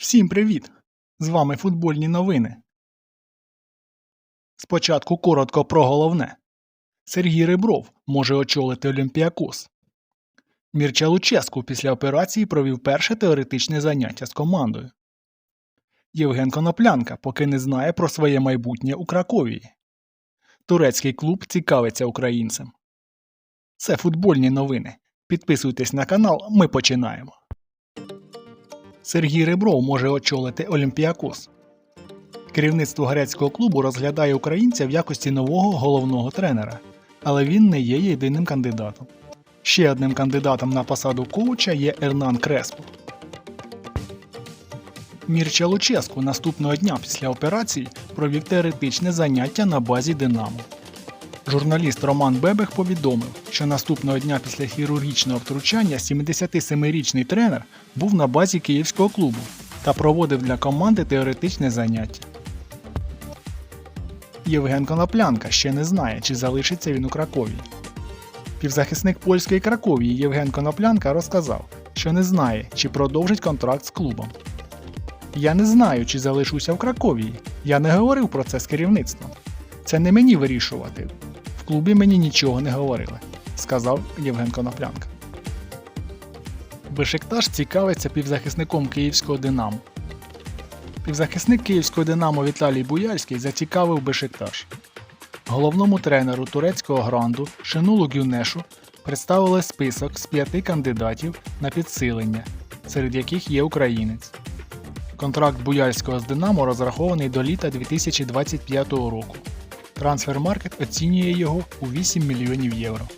Всім привіт! З вами футбольні новини. Спочатку коротко про головне. Сергій Ребров може очолити Олімпіакос. Мірча Луческу після операції провів перше теоретичне заняття з командою. Євген Коноплянка поки не знає про своє майбутнє у Краковії. Турецький клуб цікавиться українцем. Це футбольні новини. Підписуйтесь на канал, ми починаємо. Сергій Ребров може очолити Олімпіакос. Керівництво грецького клубу розглядає українця в якості нового головного тренера, але він не є єдиним кандидатом. Ще одним кандидатом на посаду коуча є Ернан Креспо. Мірча Луческу наступного дня після операції провів теоретичне заняття на базі Динамо. Журналіст Роман Бебех повідомив, що наступного дня після хірургічного втручання 77-річний тренер був на базі київського клубу та проводив для команди теоретичне заняття. Євген Коноплянка ще не знає, чи залишиться він у Кракові. Півзахисник польської Краковії Євген Коноплянка розказав, що не знає, чи продовжить контракт з клубом. Я не знаю, чи залишуся в Краковії. Я не говорив про це з керівництвом. Це не мені вирішувати. Клубі мені нічого не говорили, сказав Євген Коноплянка. Бешикташ цікавиться півзахисником київського Динамо. Півзахисник київського Динамо Віталій Буяльський зацікавив Бешикташ. Головному тренеру турецького гранду Шенулу Гюнешу представили список з п'яти кандидатів на підсилення, серед яких є українець. Контракт Буяльського з Динамо розрахований до літа 2025 року. Трансфермаркет оцінює його у 8 мільйонів євро.